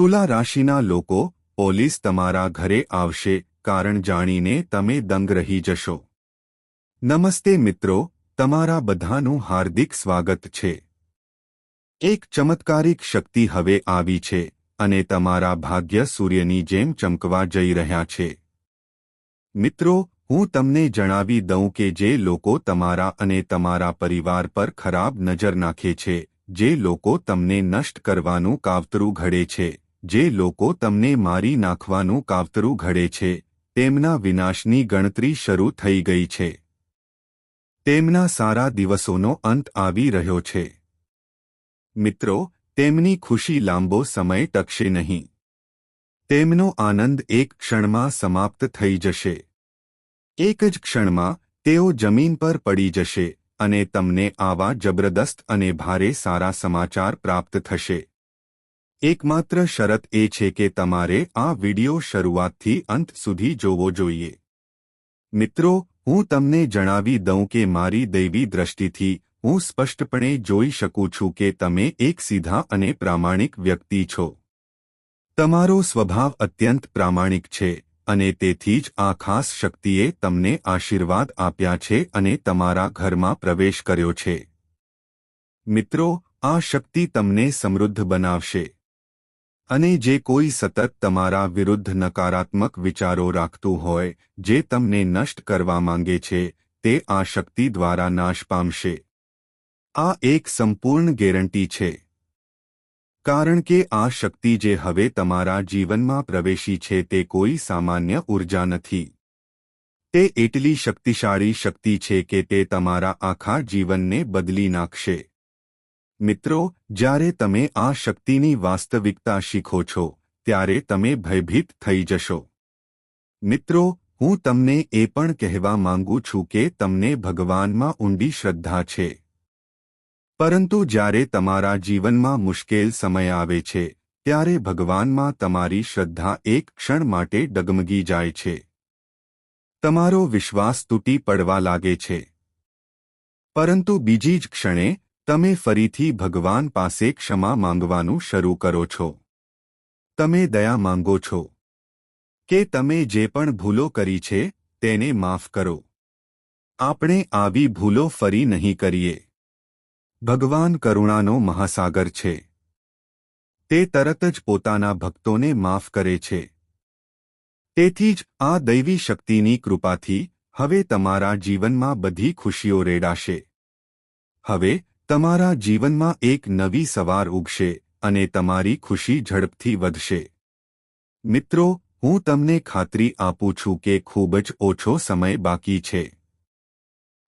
તુલા રાશિના લોકો, પોલીસ તમારા ઘરે આવશે, કારણ જાણીને તમે દંગ રહી જશો. નમસ્તે મિત્રો, તમારા બધાનું હાર્દિક સ્વાગત છે. એક ચમત્કારિક શક્તિ હવે આવી છે, અને તમારા ભાગ્ય સૂર્યની જેમ ચમકવા જઈ રહ્યા છે. મિત્રો, હું તમને જણાવી દઉં કે જે લોકો તમારા અને તમારા પરિવાર પર ખરાબ નજર નાખે છે, જે લોકો તમને નષ્ટ કરવાનું કાવતરું ઘડે છે. જે લોકો તમને મારી નાખવાનું કાવતરું ઘડે છે, તેમના વિનાશની ગણતરી શરૂ થઈ ગઈ છે. તેમના સારા દિવસોનો અંત આવી રહ્યો છે. મિત્રો, તેમની ખુશી લાંબો સમય ટકશે નહીં. તેમનો આનંદ એક ક્ષણમાં સમાપ્ત થઈ જશે. એક જ ક્ષણમાં તેઓ જમીન પર પડી જશે અને તમને આવા જબરદસ્ત અને ભારે સારા સમાચાર પ્રાપ્ત થશે. એકમાત્ર શરત એ છે કે તમારે આ વિડિયો શરૂઆતથી અંત સુધી જોવો જોઈએ. મિત્રો, હું તમને જણાવી દઉં કે મારી દૈવી દ્રષ્ટિથી, હું સ્પષ્ટપણે જોઈ શકું છું કે તમે એક સીધા અને પ્રામાણિક વ્યક્તિ છો. તમારો સ્વભાવ અત્યંત પ્રામાણિક છે, અને તેથી જ આ ખાસ શક્તિએ તમને આશીર્વાદ આપ્યા છે અને તમારા ઘરમાં પ્રવેશ કર્યો છે. મિત્રો, આ શક્તિ તમને સમૃદ્ધ બનાવશે. અને જે કોઈ સતત તમારા વિરુદ્ધ નકારાત્મક વિચારો રાખતું હોય, જે તમને નષ્ટ કરવા માંગે છે, તે આ શક્તિ દ્વારા નાશ પામશે. આ એક સંપૂર્ણ ગેરંટી છે. કારણ કે આ શક્તિ જે હવે તમારા જીવનમાં પ્રવેશી છે તે કોઈ સામાન્ય ઊર્જા નથી. તે એટલી શક્તિશાળી શક્તિ છે કે તે તમારા આખા જીવનને બદલી નાખશે. મિત્રો, જ્યારે તમે આ શક્તિની વાસ્તવિકતા શીખો છો, ત્યારે તમે ભયભીત થઈ જશો. મિત્રો, હું તમને એ પણ કહેવા માંગુ છું કે તમને ભગવાનમાં ઊંડી શ્રદ્ધા છે. પરંતુ જ્યારે તમારા જીવનમાં મુશ્કેલ સમય આવે છે, ત્યારે ભગવાનમાં તમારી શ્રદ્ધા એક ક્ષણ માટે ડગમગી જાય છે. તમારો વિશ્વાસ તૂટી પડવા લાગે છે. પરંતુ બીજી જ ક્ષણે તમે ફરીથી ભગવાન પાસે ક્ષમા માંગવાનું શરૂ કરો છો. તમે દયા માંગો છો. કે તમે જે પણ ભૂલો કરી છે, તેને માફ કરો. આપણે આવી ભૂલો ફરી નહીં કરીએ. ભગવાન કરુણાનો મહાસાગર છે. તે તરત જ પોતાના ભક્તોને માફ કરે છે. તેથી જ આ દૈવી શક્તિની કૃપાથી હવે તમારા જીવનમાં બધી ખુશીઓ રેડાશે. હવે તમારા જીવનમાં એક નવી સવાર ઉગશે અને તમારી ખુશી ઝડપથી વધશે. મિત્રો, હું તમને ખાતરી આપું છું કે ખૂબ જ ઓછો સમય બાકી છે.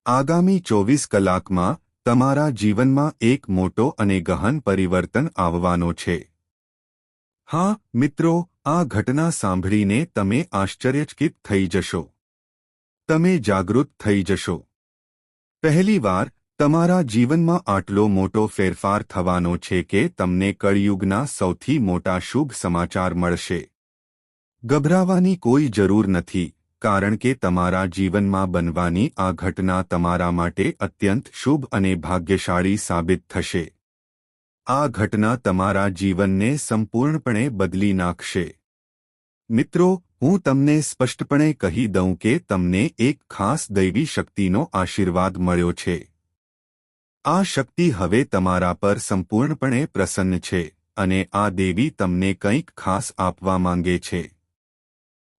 આગામી ચોવીસ કલાકમાં તમારા જીવનમાં એક મોટો અને ગહન પરિવર્તન આવવાનો છે. હા, મિત્રો, આ ઘટના સાંભળીને તમે આશ્ચર્યચકિત થઈ જશો. તમે જાગૃત થઈ જશો. પહેલીવાર તમારા જીવનમાં આટલો મોટો ફેરફાર થવાનો છે કે તમને કળિયુગના સૌથી મોટા શુભ સમાચાર મળશે. ગભરાવાની કોઈ જરૂર નથી, કારણ કે તમારા જીવનમાં બનવાની આ ઘટના તમારા માટે અત્યંત શુભ અને ભાગ્યશાળી સાબિત થશે. આ ઘટના તમારા જીવનને સંપૂર્ણપણે બદલી નાખશે. મિત્રો, હું તમને સ્પષ્ટપણે કહી દઉં કે તમને એક ખાસ દૈવી શક્તિનો આશીર્વાદ મળ્યો છે. આ શક્તિ હવે તમારા પર સંપૂર્ણપણે પ્રસન્ન છે અને આ દેવી તમને કંઈક ખાસ આપવા માંગે છે.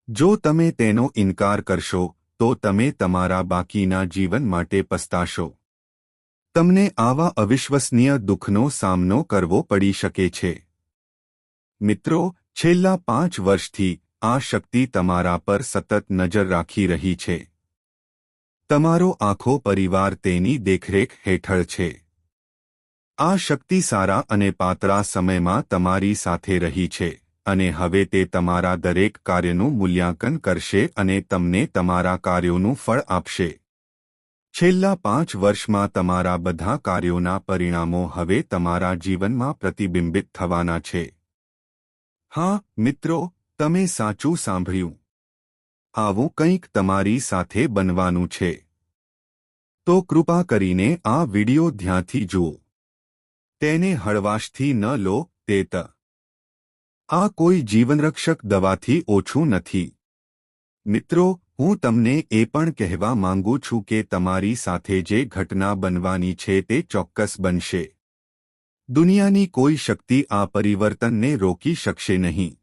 જો તમે તેનો ઇનકાર કરશો, તો તમે તમારા બાકીના જીવન માટે પસ્તાશો. તમને આવા અવિશ્વસનીય દુઃખનો સામનો કરવો પડી શકે છે. મિત્રો, છેલ્લા પાંચ વર્ષથી આ શક્તિ તમારા પર સતત નજર રાખી રહી છે. તમારો આખો પરિવાર તેની દેખરેખ હેઠળ છે. આ શક્તિ સારા અને પાતળા સમયમાં તમારી સાથે રહી છે, અને હવે તે તમારા દરેક કાર્યનું મૂલ્યાંકન કરશે અને તમને તમારા કાર્યોનું ફળ આપશે. છેલ્લા પાંચ વર્ષમાં તમારા બધા કાર્યોના પરિણામો હવે તમારા જીવનમાં પ્રતિબિંબિત થવાના છે. હા, મિત્રો, તમે સાચું સાંભળ્યું. આવું કંઈક તમારી સાથે બનવાનું છે. તો કૃપા કરીને આ વિડિયો ધ્યાનથી જુઓ. તેને હળવાશથી ન લો તે ત આ કોઈ જીવનરક્ષક દવાથી ઓછું નથી. મિત્રો, હું તમને એ પણ કહેવા માંગુ છું કે તમારી સાથે જે ઘટના બનવાની છે તે ચોક્કસ બનશે. દુનિયાની કોઈ શક્તિ આ પરિવર્તનને રોકી શકશે નહીં.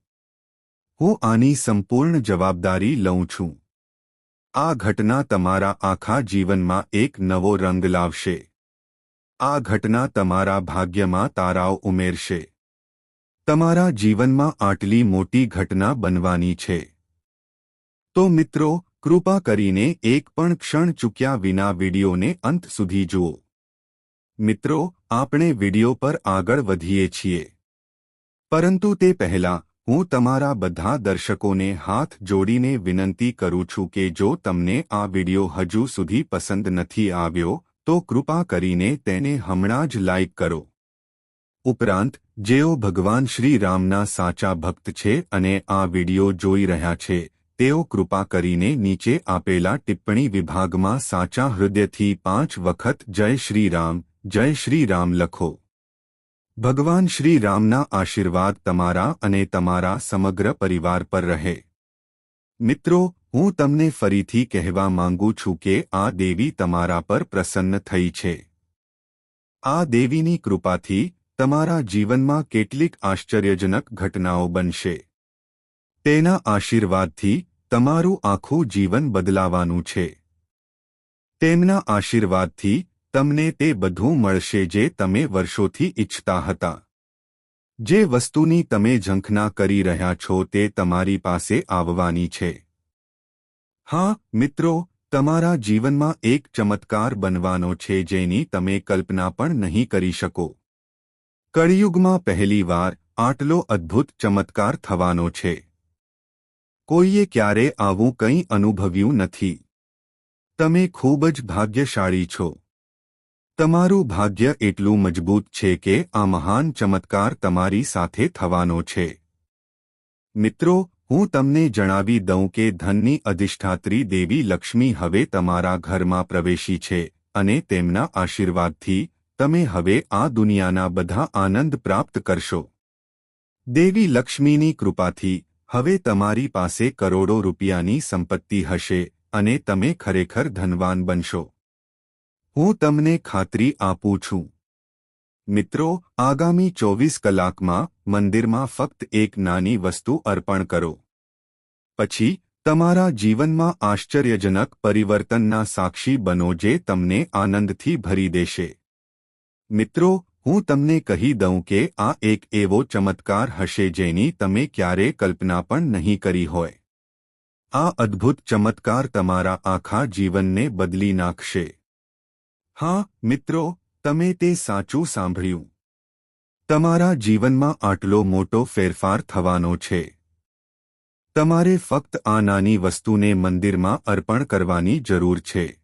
હું આની સંપૂર્ણ જવાબદારી લઉં છું. આ ઘટના તમારા આખા જીવનમાં એક નવો રંગ લાવશે. આ ઘટના તમારા ભાગ્યમાં તારાઓ ઉમેરશે. તમારા જીવનમાં આટલી મોટી ઘટના બનવાની છે. તો મિત્રો, કૃપા કરીને એક પણ ક્ષણ ચૂક્યા વિના વિડીયોને અંત સુધી જુઓ. મિત્રો, આપણે વીડિયો પર આગળ વધીએ છીએ. પરંતુ તે પહેલા હું તમારા બધા દર્શકોને હાથ જોડીને વિનંતી કરું છું કે જો તમને આ વિડિયો હજુ સુધી પસંદ નથી આવ્યો, તો કૃપા કરીને તેને હમણાં જ લાઇક કરો. ઉપરાંત, જેઓ ભગવાન શ્રી રામના સાચા ભક્ત છે અને આ વિડિયો જોઈ રહ્યા છે, તેઓ કૃપા કરીને નીચે આપેલા ટિપ્પણી વિભાગમાં સાચા હૃદયથી પાંચ વખત જય શ્રી રામ, જય શ્રી રામ લખો. ભગવાન શ્રી રામના આશીર્વાદ તમારા અને તમારા સમગ્ર પરિવાર પર રહે. મિત્રો, હું તમને ફરીથી કહેવા માંગુ છું કે આ દેવી તમારા પર પ્રસન્ન થઈ છે. આ દેવીની કૃપાથી તમારા જીવનમાં કેટલીક આશ્ચર્યજનક ઘટનાઓ બનશે. તેના આશીર્વાદથી તમારું આખું જીવન બદલાવાનું છે. તેમના આશીર્વાદથી તમને તે બધું મળશે જે તમે વર્ષોથી ઇચ્છતા હતા. જે વસ્તુની તમે ઝંખના કરી રહ્યા છો તે તમારી પાસે આવવાની છે. હા, મિત્રો, તમારા જીવનમાં એક ચમત્કાર બનવાનો છે જેની તમે કલ્પના પણ નહીં કરી શકો. કળિયુગમાં પહેલીવાર આટલો અદ્ભુત ચમત્કાર થવાનો છે. કોઈએ ક્યારે આવું કંઈ અનુભવ્યું નથી. તમે ખૂબ જ ભાગ્યશાળી છો. તમારું ભાગ્ય એટલું મજબૂત છે કે આ મહાન ચમત્કાર તમારી સાથે થવાનો છે. મિત્રો, હું તમને જણાવી દઉં કે ધનની અધિષ્ઠાત્રી દેવી લક્ષ્મી હવે તમારા ઘરમાં પ્રવેશી છે અને તેમના આશીર્વાદથી તમે હવે આ દુનિયાના બધા આનંદ પ્રાપ્ત કરશો. દેવી લક્ષ્મીની કૃપાથી હવે તમારી પાસે કરોડો રૂપિયાની સંપત્તિ હશે અને તમે ખરેખર ધનવાન બનશો. હું તમને ખાતરી આપું છું. મિત્રો, આગામી ચોવીસ કલાકમાં મંદિરમાં ફક્ત એક નાની વસ્તુ અર્પણ કરો. પછી, તમારા જીવનમાં આશ્ચર્યજનક પરિવર્તનના સાક્ષી બનો જે તમને આનંદથી ભરી દેશે. મિત્રો, હું તમને કહી દઉં કે આ એક એવો ચમત્કાર હશે જેની તમે ક્યારે કલ્પના પણ નહીં કરી હોય. આ અદ્ભુત ચમત્કાર તમારા આખા જીવનને બદલી નાખશે. હા, મિત્રો, તમે તે સાચું સાંભળ્યું. તમારા જીવનમાં આટલો મોટો ફેરફાર થવાનો છે. તમારે ફક્ત આ નાની વસ્તુને મંદિરમાં અર્પણ કરવાની જરૂર છે.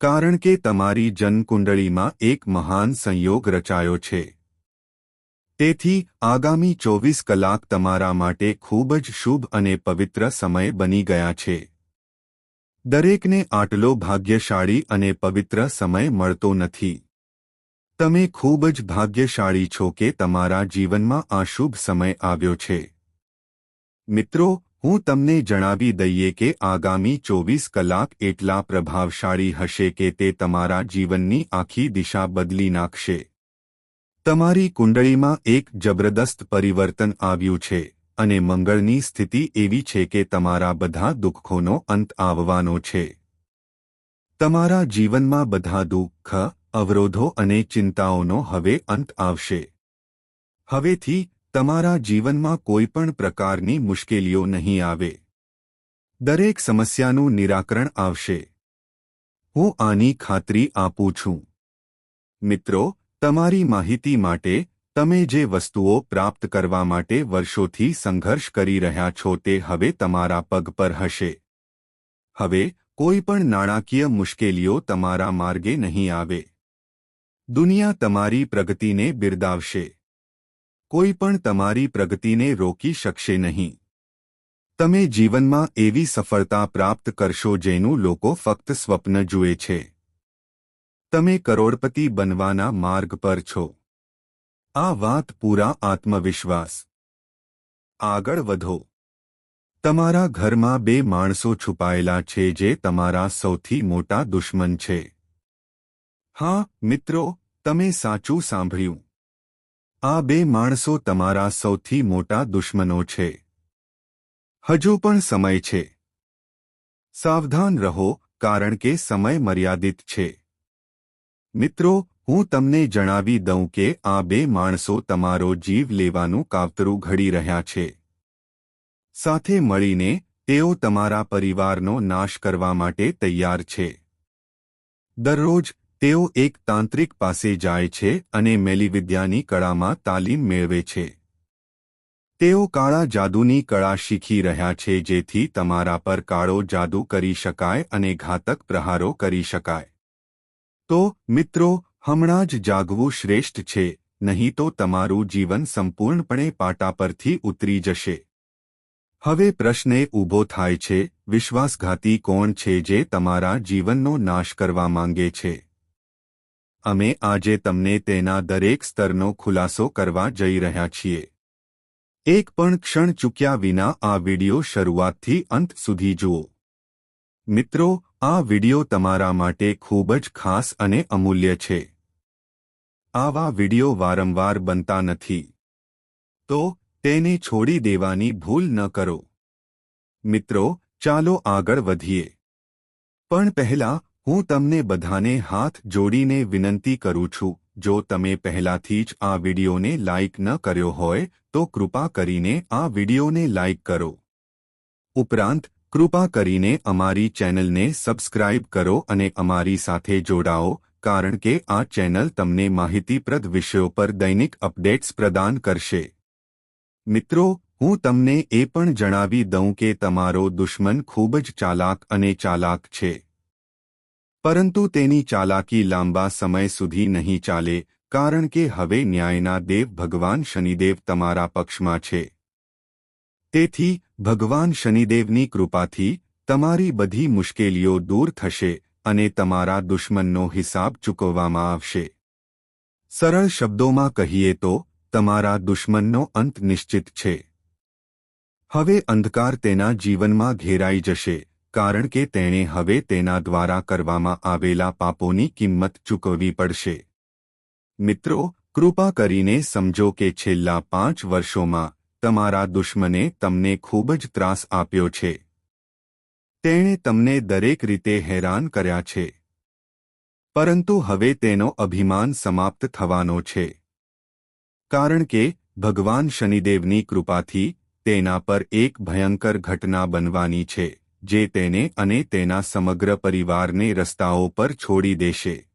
કારણ કે તમારી જન્મકુંડળીમાં એક મહાન સંયોગ રચાયો છે. તેથી, આગામી ચોવીસ કલાક તમારા માટે ખૂબ જ શુભ અને પવિત્ર સમય બની ગયા છે. દરેકને આટલો ભાગ્યશાળી અને પવિત્ર સમય મળતો નથી. તમે ખૂબ જ ભાગ્યશાળી છો કે તમારા જીવનમાં આ શુભ સમય આવ્યો છે. મિત્રો, હું તમને જણાવી દઈએ કે આગામી ચોવીસ કલાક એટલા પ્રભાવશાળી હશે કે તે તમારા જીવનની આખી દિશા બદલી નાખશે. તમારી કુંડળીમાં એક જબરદસ્ત પરિવર્તન આવ્યું છે. અને મંગળની સ્થિતિ એવી છે કે તમારા બધા દુઃખોનો અંત આવવાનો છે. તમારા જીવનમાં બધા દુઃખ, અવરોધો અને ચિંતાઓનો હવે અંત આવશે. હવેથી, તમારા જીવનમાં કોઈ પણ પ્રકારની મુશ્કેલીઓ નહીં આવે. દરેક સમસ્યાનું નિરાકરણ આવશે. હું આની ખાતરી આપું છું. મિત્રો, તમારી માહિતી માટે તમે જે વસ્તુઓ પ્રાપ્ત કરવા માટે વર્ષોથી સંઘર્ષ કરી રહ્યા છો તે હવે તમારા પગ પર હશે. હવે, કોઈ પણ નાણાકીય મુશ્કેલીઓ તમારા માર્ગે નહીં આવે. દુનિયા તમારી પ્રગતિને બિરદાવશે. કોઈ પણ તમારી પ્રગતિને રોકી શકશે નહીં. તમે જીવનમાં એવી સફળતા પ્રાપ્ત કરશો જેનું લોકો ફક્ત સ્વપ્ન જુએ છે. તમે કરોડપતિ બનવાના માર્ગ પર છો. આ વાત પૂરા આત્મવિશ્વાસ. આગળ વધો. તમારા ઘરમાં બે માણસો છુપાયેલા છે જે તમારા સૌથી મોટા દુશ્મન છે. હા, મિત્રો, તમે સાચું સાંભળ્યું. આ બે માણસો તમારા સૌથી મોટા દુશ્મનો છે. હજુ પણ સમય છે. સાવધાન રહો, કારણ કે સમય મર્યાદિત છે. મિત્રો હું તમને જણાવી દઉં કે આ બે માણસો તમારો જીવ લેવાનું કાવતરું ઘડી રહ્યા છે. સાથે મળીને, તેઓ તમારા પરિવારનો નાશ કરવા માટે તૈયાર છે. દરરોજ, તેઓ એક તાંત્રિક પાસે જાય છે અને મેલીવિદ્યાની કળામાં તાલીમ મેળવે છે. તેઓ કાળા જાદુની કળા શીખી રહ્યા છે જેથી તમારા પર કાળો જાદુ કરી શકાય અને ઘાતક પ્રહારો કરી શકાય. તો, મિત્રો હમણાં જ જાગવું શ્રેષ્ઠ છે, નહીં તો તમારું જીવન સંપૂર્ણપણે પાટા પરથી ઉતરી જશે. હવે પ્રશ્ન ઊભો થાય છે, વિશ્વાસઘાતી કોણ છે જે તમારા જીવનનો નાશ કરવા માંગે છે? અમે આજે તમને તેના દરેક સ્તરનો ખુલાસો કરવા જઈ રહ્યા છીએ. એક પણ ક્ષણ ચૂક્યા વિના આ વિડિયો શરૂઆતથી અંત સુધી જુઓ. મિત્રો, આ વિડિયો તમારા માટે ખૂબ જ ખાસ અને અમૂલ્ય છે. આવા વિડિયો વારંવાર બનતા નથી. તો તેને છોડી દેવાની ભૂલ ન કરો. મિત્રો, ચાલો આગળ વધીએ. પણ પહેલા હું તમને બધાને હાથ જોડીને વિનંતી કરું છું, જો તમે પહેલાથી જ આ વિડિયોને લાઇક ન કર્યો હોય, તો કૃપા કરીને આ વિડિયોને લાઇક કરો. ઉપરાંત, કૃપા કરીને અમારી ચેનલને સબસ્ક્રાઇબ કરો અને અમારી સાથે જોડાઓ કારણ કે આ ચેનલ તમને માહિતીપ્રદ વિષયો પર દૈનિક અપડેટ્સ પ્રદાન કરશે. મિત્રો, હું તમને એ પણ જણાવી દઉં કે તમારો દુશ્મન ખૂબ જ ચાલાક અને ચાલાક છે. પરંતુ તેની ચાલાકી લાંબા સમય સુધી નહીં ચાલે, કારણ કે હવે ન્યાયના દેવ ભગવાન શનિદેવ તમારા પક્ષમાં છે. તેથી, ભગવાન શનિદેવની કૃપાથી તમારી બધી મુશ્કેલીઓ દૂર થશે અને તમારા દુશ્મનનો હિસાબ ચૂકવવામાં આવશે. સરળ શબ્દોમાં કહીએ તો, તમારા દુશ્મનનો અંત નિશ્ચિત છે. હવે અંધકાર તેના જીવનમાં ઘેરાઈ જશે, કારણ કે તેણે હવે તેના દ્વારા કરવામાં આવેલા પાપોની કિંમત ચૂકવવી પડશે. મિત્રો, કૃપા કરીને સમજો કે છેલ્લા પાંચ વર્ષોમાં તમારા દુશ્મને તમને ખૂબ જ ત્રાસ આપ્યો છે. તેણે તમને દરેક રીતે હેરાન કર્યા છે. પરંતુ હવે તેનો અભિમાન સમાપ્ત થવાનો છે. કારણ કે, ભગવાન શનિદેવની કૃપાથી તેના પર એક ભયંકર ઘટના બનવાની છે, જે તેને અને તેના સમગ્ર પરિવારને રસ્તાઓ પર છોડી દેશે.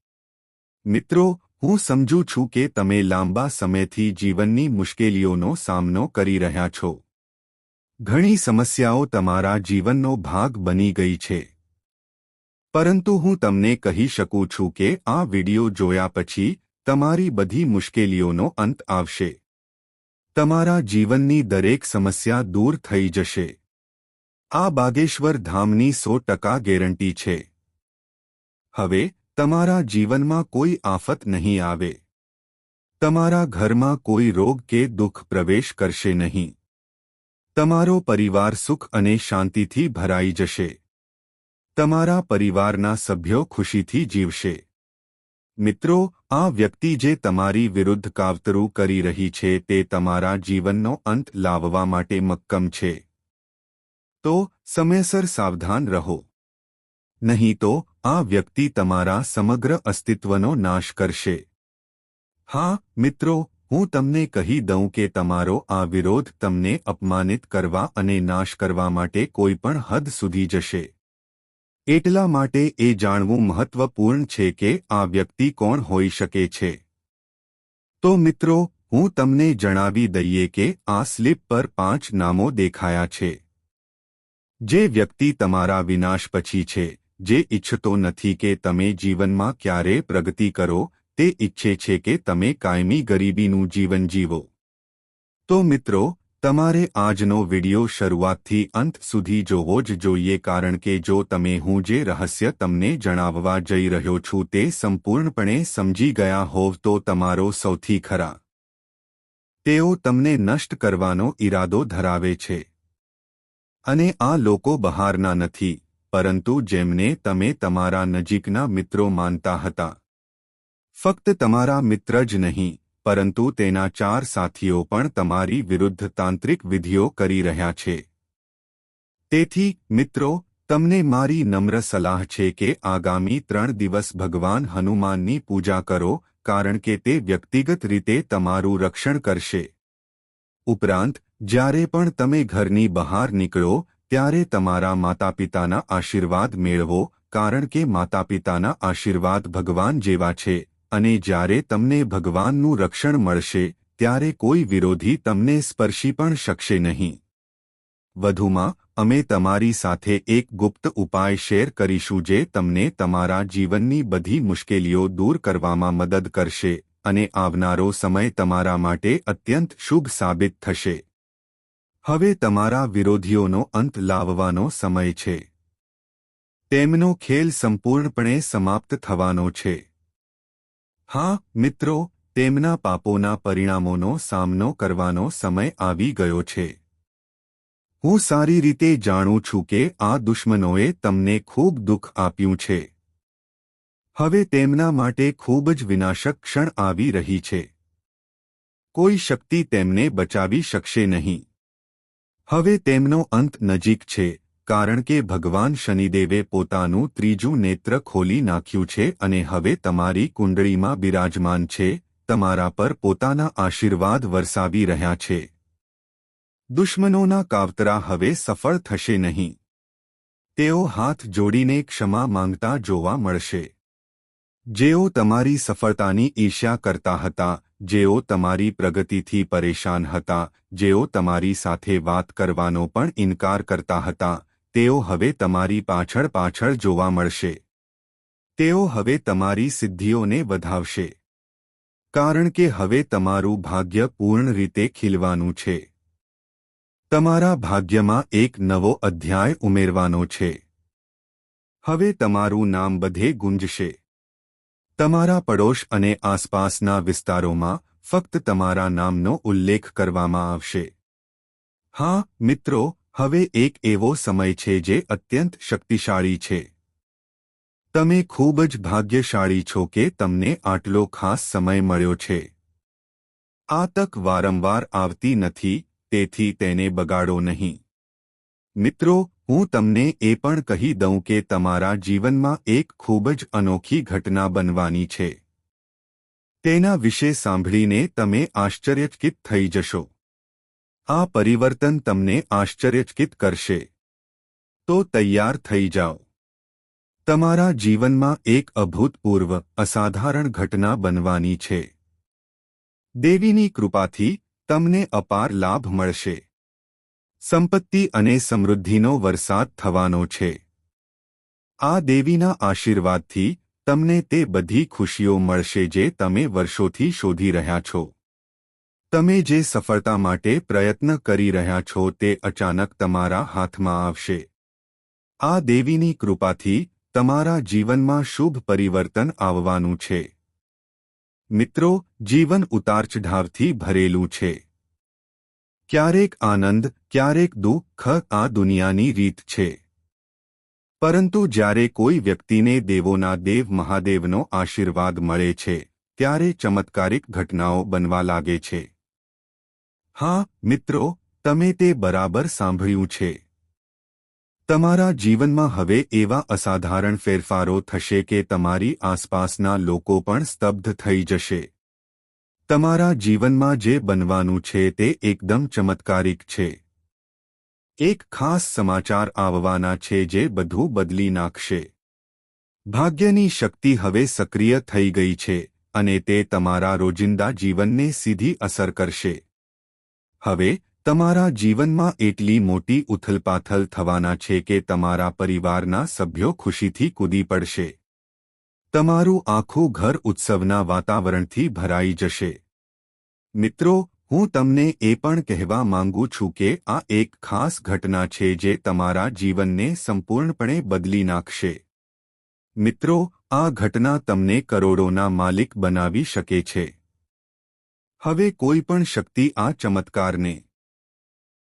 મિત્રો, હું સમજું છું કે તમે લાંબા સમયથી જીવનની મુશ્કેલીઓનો સામનો કરી રહ્યા છો. ઘણી સમસ્યાઓ તમારા જીવનનો ભાગ બની ગઈ છે. પરંતુ હું તમને કહી શકું છું કે આ વિડિયો જોયા પછી તમારી બધી મુશ્કેલીઓનો અંત આવશે. તમારા જીવનની દરેક સમસ્યા દૂર થઈ જશે. આ બાગેશ્વર ધામની સો ટકા ગેરંટી છે. હવે, તમારા જીવનમાં કોઈ આફત નહીં આવે. તમારા ઘરમાં કોઈ રોગ કે દુઃખ પ્રવેશ કરશે નહીં. તમારો પરિવાર સુખ અને શાંતિથી ભરાઈ જશે. તમારા પરિવારના સભ્યો ખુશીથી જીવશે. મિત્રો, આ વ્યક્તિ જે તમારી વિરુદ્ધ કાવતરું કરી રહી છે તે તમારા જીવનનો અંત લાવવા માટે મક્કમ છે. તો, સમયસર સાવધાન રહો. નહીં તો, આ વ્યક્તિ તમારા સમગ્ર અસ્તિત્વનો નાશ કરશે. હા, મિત્રો હું તમને કહી દઉં કે તમારો આ વિરોધ તમને અપમાનિત કરવા અને નાશ કરવા માટે કોઈ પણ હદ સુધી જશે. એટલા માટે એ જાણવું મહત્વપૂર્ણ છે કે આ વ્યક્તિ કોણ હોઈ શકે છે. તો મિત્રો, હું તમને જણાવી દઈએ કે આ સ્લીપ પર પાંચ નામો દેખાયા છે. જે વ્યક્તિ તમારા વિનાશ પછી છે, જે ઇચ્છતો નથી કે તમે જીવનમાં ક્યારે પ્રગતિ કરો તે ઈચ્છે છે કે તમે કાયમી ગરીબીનું જીવન જીવો. તો મિત્રો, તમારે આજનો વિડિયો શરૂઆતથી અંત સુધી જોવો જ જોઈએ કારણ કે જો તમે હું જે રહસ્ય તમને જણાવવા જઈ રહ્યો છું તે સંપૂર્ણપણે સમજી ગયા હોવ તો તમારો સૌથી ખરા. તેઓ તમને નષ્ટ કરવાનો ઈરાદો ધરાવે છે. અને આ લોકો બહારના નથી, પરંતુ જેમને તમે તમારા નજીકના મિત્રો માનતા હતા. ફક્ત તમારા મિત્ર જ નહીં, પરંતુ તેના ચાર સાથીઓ પણ તમારી વિરુદ્ધ તાંત્રિક વિધિઓ કરી રહ્યા છે. તેથી, મિત્રો, તમને મારી નમ્ર સલાહ છે કે આગામી ત્રણ દિવસ ભગવાન હનુમાનની પૂજા કરો, કારણ કે તે વ્યક્તિગત રીતે તમારું રક્ષણ કરશે. ઉપરાંત, જ્યારે પણ તમે ઘરની બહાર નીકળો, ત્યારે તમારા માતાપિતાના આશીર્વાદ મેળવો, કારણ કે માતાપિતાના આશીર્વાદ ભગવાન જેવા છે. અને જ્યારે તમને ભગવાનનું રક્ષણ મળશે, ત્યારે કોઈ વિરોધી તમને સ્પર્શી પણ શકશે નહીં. વધુમાં, અમે તમારી સાથે એક ગુપ્ત ઉપાય શેર કરીશું જે તમને તમારા જીવનની બધી મુશ્કેલીઓ દૂર કરવામાં મદદ કરશે અને આવનારો સમય તમારા માટે અત્યંત શુભ સાબિત થશે. હવે તમારા વિરોધીઓનો અંત લાવવાનો સમય છે. તેમનો ખેલ સંપૂર્ણપણે સમાપ્ત થવાનો છે. હા, મિત્રો, તેમના પાપોના પરિણામોનો સામનો કરવાનો સમય આવી ગયો છે. હું સારી રીતે જાણું છું કે આ દુશ્મનોએ તમને ખૂબ દુઃખ આપ્યું છે. હવે તેમના માટે ખૂબ જ વિનાશક ક્ષણ આવી રહી છે. કોઈ શક્તિ તેમને બચાવી શકશે નહીં. હવે તેમનો અંત નજીક છે. કારણ કે ભગવાન શનિદેવે પોતાનું ત્રીજું નેત્ર ખોલી નાખ્યું છે અને હવે તમારી કુંડળીમાં બિરાજમાન છે, તમારા પર પોતાના આશીર્વાદ વરસાવી રહ્યા છે. દુશ્મનોના કાવતરા હવે સફળ થશે નહીં. તેઓ હાથ જોડીને ક્ષમા માંગતા જોવા મળશે. જેઓ તમારી સફળતાની ઈર્ષ્યા કરતા હતા, જેઓ તમારી પ્રગતિથી પરેશાન હતા, જેઓ તમારી સાથે વાત કરવાનો પણ ઇનકાર કરતા હતા તેઓ હવે તમારી પાછળ પાછળ જોવા મળશે. તેઓ હવે તમારી સિદ્ધિઓને વધાવશે. કારણ કે હવે તમારું ભાગ્ય પૂર્ણ રીતે ખીલવાનું છે. તમારા ભાગ્યમાં એક નવો અધ્યાય ઉમેરવાનો છે. હવે તમારું નામ બધે ગુંજશે. તમારા પડોશ અને આસપાસના વિસ્તારોમાં ફક્ત તમારા નામનો ઉલ્લેખ કરવામાં આવશે. હા, મિત્રો હવે એક એવો સમય છે જે અત્યંત શક્તિશાળી છે. તમે ખૂબ જ ભાગ્યશાળી છો કે તમને આટલો ખાસ સમય મળ્યો છે. આ તક વારંવાર આવતી નથી, તેથી તેને બગાડો નહીં. મિત્રો, હું તમને એ પણ કહી દઉં કે તમારા જીવનમાં એક ખૂબ જ અનોખી ઘટના બનવાની છે. તેના વિશે સાંભળીને તમે આશ્ચર્યચકિત થઈ જશો. આ પરિવર્તન તમને આશ્ચર્યચકિત કરશે. તો તૈયાર થઈ જાઓ. તમારા જીવનમાં એક અભૂતપૂર્વ, અસાધારણ ઘટના બનવાની છે. દેવીની કૃપાથી તમને અપાર લાભ મળશે. સંપત્તિ અને સમૃદ્ધિનો વરસાદ થવાનો છે. આ દેવીના આશીર્વાદથી તમને તે બધી ખુશીઓ મળશે જે તમે વર્ષોથી શોધી રહ્યા છો. તમે જે સફળતા માટે પ્રયત્ન કરી રહ્યા છો તે અચાનક તમારા હાથમાં આવશે. આ દેવીની કૃપાથી તમારા જીવનમાં શુભ પરિવર્તન આવવાનું છે. મિત્રો, જીવન ઉતારચઢાવથી ભરેલું છે. ક્યારેક આનંદ, ક્યારેક દુઃખ આ દુનિયાની રીત છે. પરંતુ જ્યારે કોઈ વ્યક્તિને દેવોના દેવ મહાદેવનો આશીર્વાદ મળે છે, ત્યારે ચમત્કારિક ઘટનાઓ બનવા લાગે છે. હા, મિત્રો, તમે તે બરાબર સાંભળ્યું છે. તમારા જીવનમાં હવે એવા અસાધારણ ફેરફારો થશે કે તમારી આસપાસના લોકો પણ સ્તબ્ધ થઈ જશે. તમારા જીવનમાં જે બનવાનું છે તે એકદમ ચમત્કારિક છે. એક ખાસ સમાચાર આવવાના છે જે બધું બદલી નાખશે. ભાગ્યની શક્તિ હવે સક્રિય થઈ ગઈ છે, અને તે તમારા રોજિંદા જીવનને સીધી અસર કરશે. હવે, તમારા જીવનમાં એટલી મોટી ઉથલપાથલ થવાના છે કે તમારા પરિવારના સભ્યો ખુશીથી કૂદી પડશે. તમારું આખું ઘર ઉત્સવના વાતાવરણથી ભરાઈ જશે. મિત્રો, હું તમને એ પણ કહેવા માંગુ છું કે આ એક ખાસ ઘટના છે જે તમારા જીવનને સંપૂર્ણપણે બદલી નાખશે. મિત્રો, આ ઘટના તમને કરોડોના માલિક બનાવી શકે છે. હવે કોઈ પણ શક્તિ આ ચમત્કારને